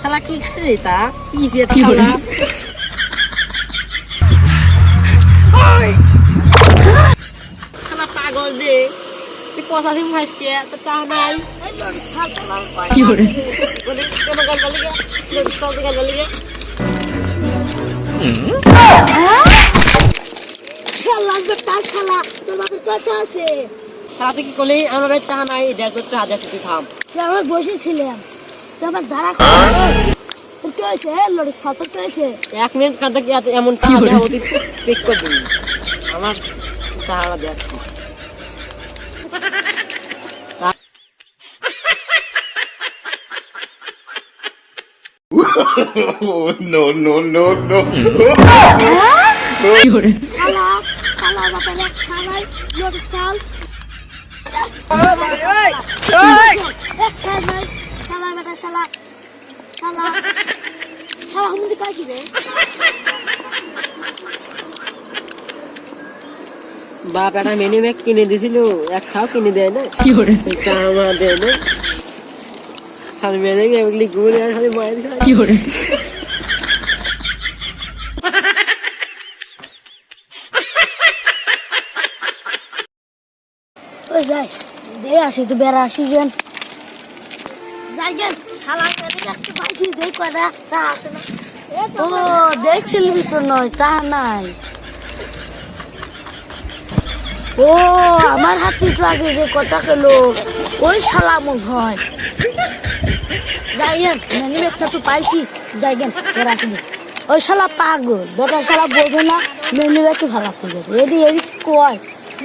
শালা কি খাই তা? পিছে কি বলে? শালা পাগল রে। তুই পঁচাশি ফাঁসকে তো তা নাই কি করে বলে কেন গাল বলি গে চলতে গাল গে শালা শালা তোর বাপের কথা আছে। শালা কি করলি? আমার ভাই তা নাই দেখ তোর হাত আছে তুই থাম। তুই আমার বসেছিলাম তুই আমার দাঁড়া তোর কি হয়েছে? লড়ে সাথে কি হয়েছে? এক মিনিট কাঁদতে কি এমন টাকা দেওয়া তুই চেক করে দিবি। আমার টাকা দেখ। Oh, no, no, no, no. বাপ একটা মেনু ব্যাগ কিনে দিছিল এক খাও কিনে দেয় না? কি করে? আমার দেয় না। খালি মেনে গিয়ে ঘুরে আর খালি মায়ের কি করে? ওই তো নয়, তা নাই। ও, আমার হাতে তো আগে যে কথা খেলো ওই শালা মন হয় একটা তো পাইছি যাইগেন ওই শালা পাগল, বেটা শালা বোঝে না মেনি ব্যাগকে ভালো ঠিক আছে এদি এদি কয়।